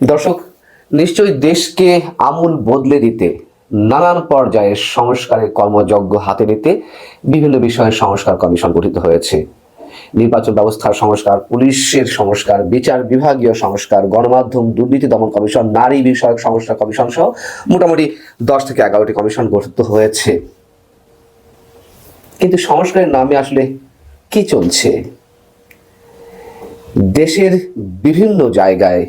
দর্শক, নিশ্চয়ই দেশকে আমূল বদলে দিতে, নানান পর্যায়ে সংস্কারের কর্মযজ্ঞ হাতে নিতে বিভিন্ন বিষয়ে সংস্কার কমিশন গঠিত হয়েছে। নির্বাচন ব্যবস্থার সংস্কার, পুলিশের সংস্কার, বিচার বিভাগীয় সংস্কার, গণমাধ্যম, দুর্নীতি দমন কমিশন, নারী বিষয়ক সংস্কার কমিশন সহ মোটামুটি দশ থেকে এগারোটি কমিশন গঠিত হয়েছে। কিন্তু সংস্কারের নামে আসলে কি চলছে? দেশের বিভিন্ন জায়গায়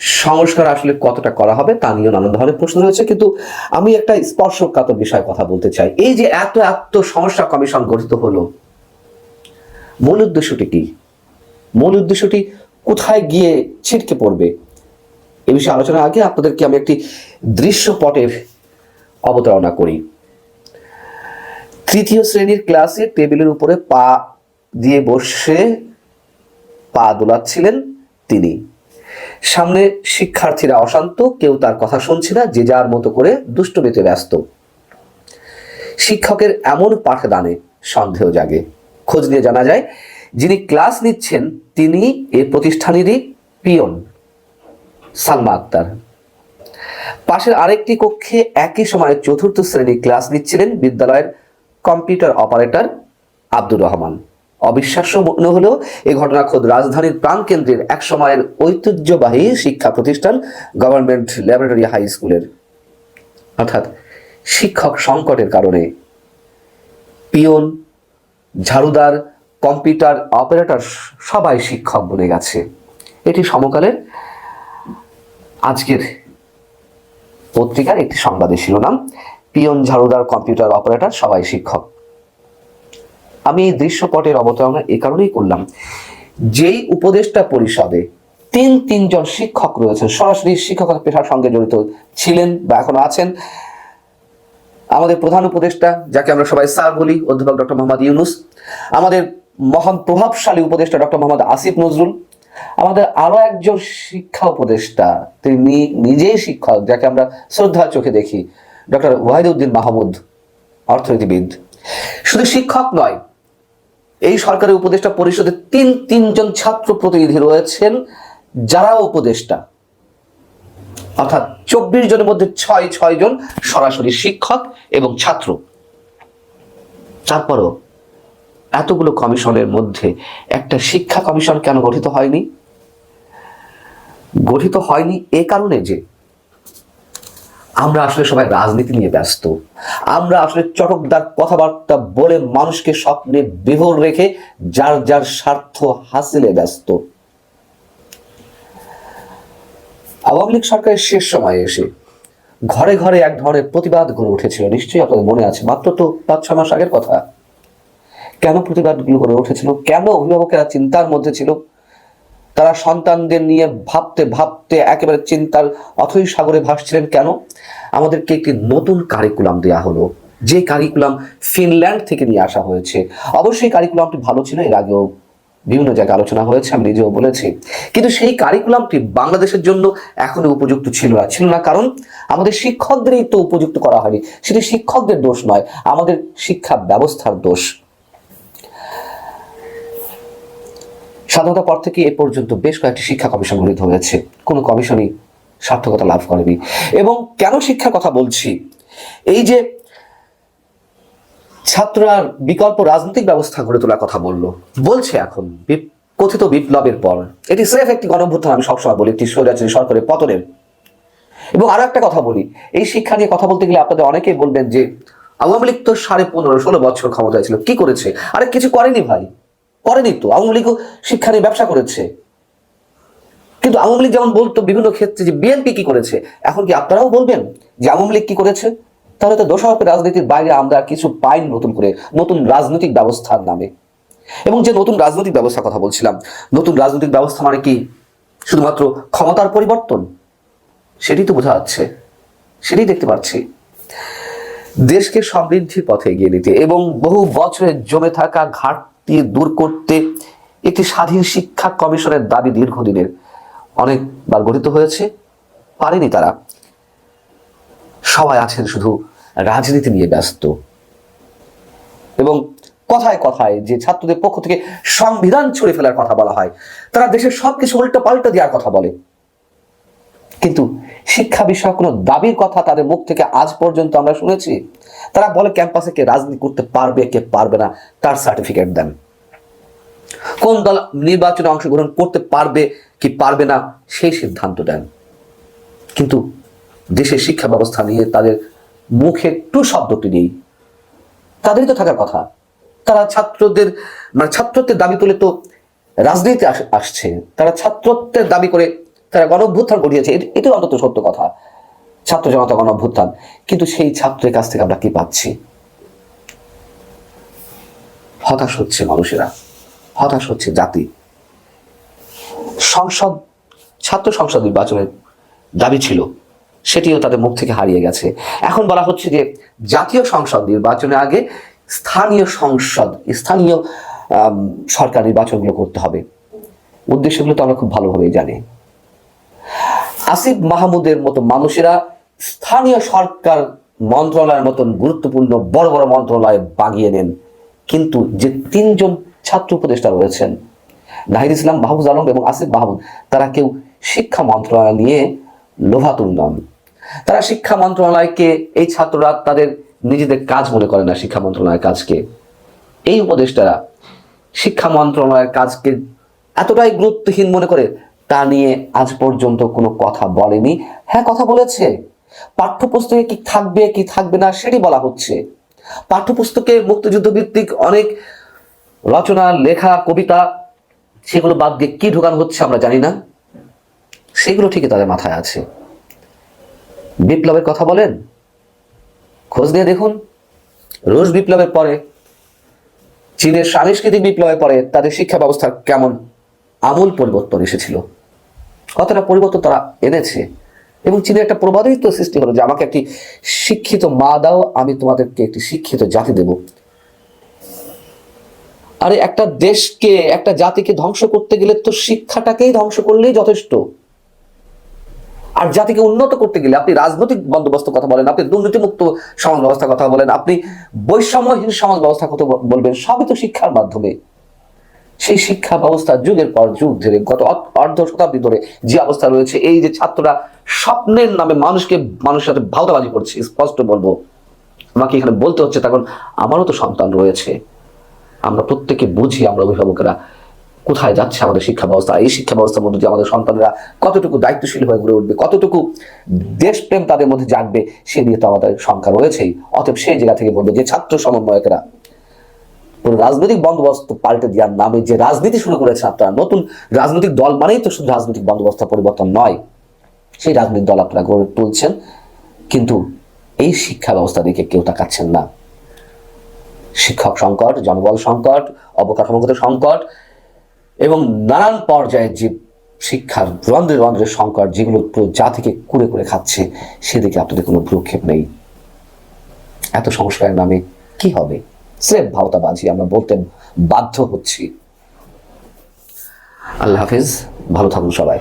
সংস্কার আসলে কতটা করা হবে তা নিয়ে নানান ধরনের প্রশ্ন রয়েছে। কিন্তু আমি একটা স্পর্শকাতর বিষয়ে কথা বলতে চাই। এই যে এত এত সমস্যা কমিশন গঠিত হলো, মূল উদ্দেশ্যটি কি? মূল উদ্দেশ্যটি কোথায় গিয়ে ছিটকে পড়বে? এ বিষয়ে আলোচনার আগে আপনাদেরকে আমি একটি দৃশ্যপটের অবতারণা করি। তৃতীয় শ্রেণির ক্লাসে টেবিলের উপরে পা দিয়ে বসে পা দোলাচ্ছিলেন তিনি। সামনে শিক্ষার্থীরা অশান্ত, কেউ তার কথা শুনছে না, যে যার মতো করে দুষ্টমিতে ব্যস্ত। শিক্ষকের এমন পাঠদানে সন্দেহ জাগে। খোঁজ নিয়ে জানা যায়, যিনি ক্লাস নিচ্ছেন, তিনি এ প্রতিষ্ঠানেরই পিয়ন, সালমা আক্তার। পাশের আরেকটি কক্ষে একই সময়ে চতুর্থ শ্রেণি ক্লাস নিচ্ছিলেন বিদ্যালয়ের কম্পিউটার অপারেটর আব্দুর রহমান। অবিশ্বাস্য মনে হলেও এই ঘটনা খোদ রাজধানীর প্রাণকেন্দ্রের এক সময়ের ঐতিহ্যবাহী শিক্ষা প্রতিষ্ঠান গভর্নমেন্ট ল্যাবরেটরি হাই স্কুলের। অর্থাৎ শিক্ষক সংকটের কারণে পিয়ন, ঝাড়ুদার, কম্পিউটার অপারেটর সবাই শিক্ষক বনে গেছে। এটি সমকালের আজকের পত্রিকার একটি সংবাদের শিরোনাম। পিয়ন, ঝাড়ুদার, কম্পিউটার অপারেটর সবাই শিক্ষক। আমি এই দৃশ্যপটের অবতারণা এ কারণেই করলাম। যেই উপদেষ্টা পরিষদে তিন, তিনজন শিক্ষক রয়েছেন, সরাসরি শিক্ষকতা পেশার সঙ্গে জড়িত ছিলেন বা এখনও আছেন। আমাদের প্রধান উপদেষ্টা, যাকে আমরা সবাই স্যার বলি, অধ্যাপক ডক্টর মোহাম্মদ ইউনুস। আমাদের মহান প্রভাবশালী উপদেষ্টা ডক্টর মোহাম্মদ আসিফ নজরুল। আমাদের আরও একজন শিক্ষা উপদেষ্টা, তিনি নিজেই শিক্ষক, যাকে আমরা শ্রদ্ধার চোখে দেখি, ডক্টর ওয়াহিদুদ্দিন মাহমুদ, অর্থনীতিবিদ। শুধু শিক্ষক নয় এই সরকারি উপদেষ্টা পরিষদে তিন, তিনজন ছাত্র প্রতিনিধি রয়েছেন। যারা উপদেষ্টা? অর্থাৎ চব্বিশ জনের মধ্যে ছয় ছয় জন সরাসরি শিক্ষক এবং ছাত্র। তারপরও এতগুলো কমিশনের মধ্যে একটা শিক্ষা কমিশন কেন গঠিত হয়নি? গঠিত হয়নি এ কারণে যে আমরা আসলে সবাই রাজনীতি নিয়ে ব্যস্ত। আমরা আসলে চটকদার কথাবার্তা বলে মানুষকে স্বপ্নে বিভোর রেখে যার যার স্বার্থ হাসিলে ব্যস্ত। আওয়ামী লীগ সরকারের শেষ সময়ে এসে ঘরে ঘরে এক ধরনের প্রতিবাদ গড়ে উঠেছিল। নিশ্চয়ই আপনাদের মনে আছে, মাত্র তো পাঁচ ছ মাস আগের কথা। কেন প্রতিবাদগুলো গড়ে উঠেছিল? কেন অভিভাবকেরা চিন্তার মধ্যে ছিল? তারা সন্তানদের নিয়ে ভাবতে ভাবতে একেবারে চিন্তার অথই সাগরে ভাসছিলেন কেন? আমাদেরকে একটি নতুন কারিকুলাম দেয়া হলো। যে কারিকুলাম ফিনল্যান্ড থেকে নিয়ে আসা হয়েছে। অবশ্যই কারিকুলামটি ভালো ছিল, এর আগেও বিভিন্ন জায়গায় আলোচনা হয়েছে, আমি নিজেও বলেছি। কিন্তু সেই কারিকুলামটি বাংলাদেশের জন্য এখনও উপযুক্ত ছিল না। ছিল না কারণ আমাদের শিক্ষকদেরই তো উপযুক্ত করা হয়নি। সেটি শিক্ষকদের দোষ নয়, আমাদের শিক্ষা ব্যবস্থার দোষ। স্বাধীনতা পর থেকে এ পর্যন্ত বেশ কয়েকটি শিক্ষা কমিশন গঠিত হয়েছে। কোনো কমিশনই সার্থকতা লাভ করেনি। এবং কেন শিক্ষার কথা বলছি? এই যে ছাত্ররা বিকল্প রাজনৈতিক ব্যবস্থা গড়ে তোলার কথা বলল, বলছে এখন কথিত বিপ্লবের পর। এটি স্রেফ একটি গণভ্যুত্থান আমি সবসময় বলি, একটি স্বৈরাচারী সরকারের পতনের। এবং আরও একটা কথা বলি, এই শিক্ষা নিয়ে কথা বলতে গেলে আপনাদের অনেকেই বলবেন যে আওয়ামী লীগ তো সাড়ে পনেরো, ষোলো বছর ক্ষমতায় ছিল, কি করেছে? আরে কিছু করেনি ভাই। করেনি তো আওয়ামী লীগও শিক্ষা নিয়ে ব্যবসা করেছে। কিন্তু আওয়ামী লীগ যেমন বলতো বিভিন্ন ক্ষেত্রে যে বিএনপি কি করেছে, এখন কি আপনারাও বলবেন যে আওয়ামী লীগ কি করেছে? তাহলে তো দোষারোপের রাজনীতির বাইরে আমরা কিছু পাইনি নতুন করে, নতুন রাজনৈতিক ব্যবস্থার নামে। এবং যে নতুন রাজনৈতিক ব্যবস্থার কথা বলছিলাম, নতুন রাজনৈতিক ব্যবস্থা মানে কি? শুধুমাত্র ক্ষমতার পরিবর্তন? সেটি তো বোঝা যাচ্ছে। সেটাই দেখতে পাচ্ছি। দেশকে সমৃদ্ধির পথে এগিয়ে নিতে এবং বহু বছরের জমে থাকা ঘাটতি দূর করতে একটি স্বাধীন শিক্ষা কমিশনের দাবি দীর্ঘদিনের। অনেকবার গঠিত হয়েছে, পারেনি তারা। সবাই আছেন শুধু রাজনীতি নিয়ে ব্যস্ত। এবং কথায় কথায় যে ছাত্রদের পক্ষ থেকে সংবিধান ছুড়ে ফেলার কথা বলা হয়, তারা দেশের সবকিছু উল্টো পাল্টা দেওয়ার কথা বলে। কিন্তু শিক্ষা বিষয়ক কোনো দাবির কথা তাদের মুখ থেকে আজ পর্যন্ত আমরা শুনেছি। তারা বলে ক্যাম্পাসে কে রাজনীতি করতে পারবে, কে পারবে না, তার সার্টিফিকেট দেন। কোন দল নির্বাচনে অংশগ্রহণ করতে পারবে, কি পারবে না, সেই সিদ্ধান্ত দেন। কিন্তু দেশের শিক্ষা ব্যবস্থা নিয়ে তাদের মুখে একটু শব্দটি নেই। তাদেরই তো থাকার কথা। তারা ছাত্রদের মানে ছাত্রত্বের দাবি তুলে তো রাজনীতিতে আস- আসছে। তারা ছাত্রত্বের দাবি করে তারা গণ অভ্যুত্থান ঘটিয়েছে। এট- এটাও অন্তত সত্য কথা। ছাত্র জনতা গণ অভ্যুত্থান কিন্তু সেই ছাত্রের কাছ থেকে আমরা কি পাচ্ছি? হতাশ হচ্ছে মানুষেরা। হতাশ হচ্ছে জাতি। সংসদ ছাত্র সংসদ নির্বাচনের দাবি ছিল। সেটিও তাদের মুখ থেকে হারিয়ে গেছে। এখন বলা হচ্ছে যে, জাতীয় সংসদ নির্বাচনের আগে স্থানীয় সংসদ স্থানীয় সরকার নির্বাচনগুলো করতে হবে। উদ্দেশ্যগুলো তো আমরা খুব ভালোভাবেই জানি। আসিফ মাহমুদের মতো মানুষেরা স্থানীয় সরকার মন্ত্রণালয়ের মতন গুরুত্বপূর্ণ বড় বড় মন্ত্রণালয় বাগিয়ে নেন কিন্তু যে তিনজন ছাত্র উপদেষ্টা রয়েছেন, নাহিদ ইসলাম মাহবুজ আলম এবং আসিফ মাহমুদ, তারা কেউ শিক্ষা মন্ত্রণালয় নিয়ে লোভাতুল নন। তারা শিক্ষা মন্ত্রণালয়কে এই ছাত্ররা তাদের নিজেদের কাজ মনে করে না, শিক্ষা মন্ত্রণালয়ের কাজকে। এই উপদেষ্টারা শিক্ষা মন্ত্রণালয়ের কাজকে এতটাই গুরুত্বহীন মনে করে তা নিয়ে আজ পর্যন্ত কোনো কথা বলেনি। হ্যাঁ কথা বলেছে। পাঠ্যপুস্তকে কি থাকবে কি থাকবে না সেটি বলা হচ্ছে। পাঠ্যপুস্তকে মুক্তিযুদ্ধ ভিত্তিক অনেক রচনা, লেখা, কবিতা, সেগুলো বাদ দিয়ে কি ঢোকানো হচ্ছে আমরা জানি না। সেগুলো ঠিকই তাদের মাথায় আছে। বিপ্লবের কথা বলেন? খোঁজ নিয়ে দেখুন। রুশ বিপ্লবের পরে, চীনের সাংস্কৃতিক বিপ্লবের পরে তাদের শিক্ষা ব্যবস্থার কেমন? আমূল পরিবর্তন এসেছিল। কতটা পরিবর্তন তারা এনেছে? এবং চীনের একটা প্রবাদই তো সৃষ্টি হলো যে, আমাকে একটি শিক্ষিত মা দাও, আমি তোমাদেরকে একটি শিক্ষিত জাতি দেব। আরে, একটা দেশকে, একটা জাতিকে ধ্বংস করতে গেলে তো শিক্ষাটাকেই ধ্বংস করলেই যথেষ্ট। আর জাতিকে উন্নত করতে গেলে, আপনি রাজনৈতিক বন্দোবস্ত কথা বলেন, আপনি দুর্নীতিমুক্ত সমাজ ব্যবস্থার কথা বলেন, আপনি বৈষম্যহীন সমাজ ব্যবস্থার কথা বলবেন, সবই তো শিক্ষার মাধ্যমে। সেই শিক্ষা ব্যবস্থা যুগের পর যুগ ধরে গত অর্ধ শতাব্দী ধরে যে অবস্থা রয়েছে, এই যে ছাত্ররা স্বপ্নের নামে মানুষকে, মানুষের সাথে ভাওতাবাজি করছে, স্পষ্ট বলব। আমাকে এখানে বলতে হচ্ছে, তখন আমারও তো সন্তান রয়েছে। আমরা প্রত্যেকে বুঝি, আমরা অভিভাবকেরা। কোথায় যাচ্ছে আমাদের শিক্ষা ব্যবস্থা? এই শিক্ষা ব্যবস্থার মধ্যে আমাদের সন্তানেরা কতটুকু দায়িত্বশীল হয়ে গড়ে উঠবে? কতটুকু দেশপ্রেম তাদের মধ্যে জাগবে? সে নিয়ে তো আমাদের সংখ্যা রয়েছেই। অতএব সেই জায়গা থেকে বলব যে ছাত্র সমন্বয়কেরা পুরো রাজনৈতিক বন্দোবস্ত পাল্টে দেওয়ার নামে যে রাজনীতি শুরু করেছে আপনারা, নতুন রাজনৈতিক দল মানেই তো শুধু রাজনৈতিক বন্দোবস্ত পরিবর্তন নয়। সেই রাজনৈতিক দল আপনারা গড়ে তুলছেন, কিন্তু এই শিক্ষা ব্যবস্থা দিকে কেউ তাকাচ্ছেন না। শিক্ষক সংকট, জনবল সংকট, অবকাঠামোগত সংকট এবং নানান পর্যায়ে যে শিক্ষার রন্ধ্রে রন্ধ্রে সংকট যেগুলো পুরো জাতিকে কুড়ে করে খাচ্ছে, সেদিকে আপনাদের কোনো ভ্রুক্ষেপ নেই। এত সংস্কারের নামে কি হবে? স্রেফ ভাওতাবাজি আমরা বলতে বাধ্য হচ্ছি। আল্লাহ হাফিজ ভালো থাকুন সবাই।